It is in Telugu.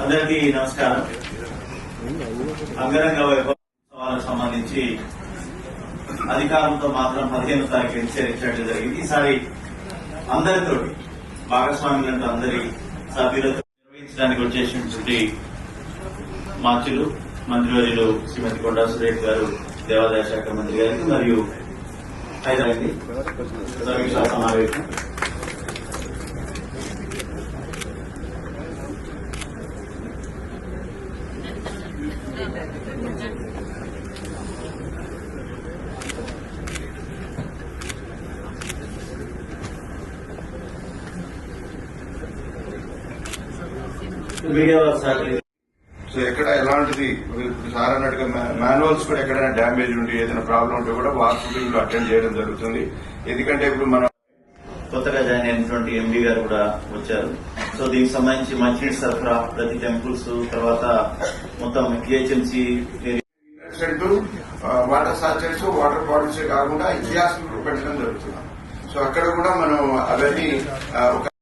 అందరికీ నమస్కారం. అంగరంగ వైభవాలకు సంబంధించి అధికారంతో మాత్రం పదిహేను తారీఖు నిశ్చయించడం జరిగింది. ఈసారి అందరితో భాగస్వాములంటూ అందరి సభ్యులతో నిర్వహించడానికి వచ్చేసినటువంటి మార్చులు మంత్రివర్యులు శ్రీమతి కొండా సురేష్ గారు దేవాదాయ శాఖ మంత్రి గారికి మరియు హైదరాబాద్ సమీక్షా సమావేశం. మీడియా వారు సహకరి సో ఎక్కడ ఎలాంటిది? సార్ అన్నట్టుగా మాన్యువల్స్ కూడా ఎక్కడైనా డ్యామేజ్ ఉండి ఏదైనా ప్రాబ్లం ఉంటే కూడా వార్షిపింగ్లో అటెండ్ చేయడం జరుగుతుంది. ఎందుకంటే ఇప్పుడు మనం కొత్తగా జాయిన్ అయినటువంటి ఎండి గారు కూడా వచ్చారు. సో దీనికి సంబంధించి మంచినీటి సరఫరా ప్రతి టెంపుల్స్ తర్వాత మొత్తం జిహెచ్ఎంసీ వాటర్ సాచరీస్ వాటర్ బాటిల్స్ కాకుండా ఇతిహాసం పెట్టడం జరుగుతుంది. సో అక్కడ కూడా మనం అవన్నీ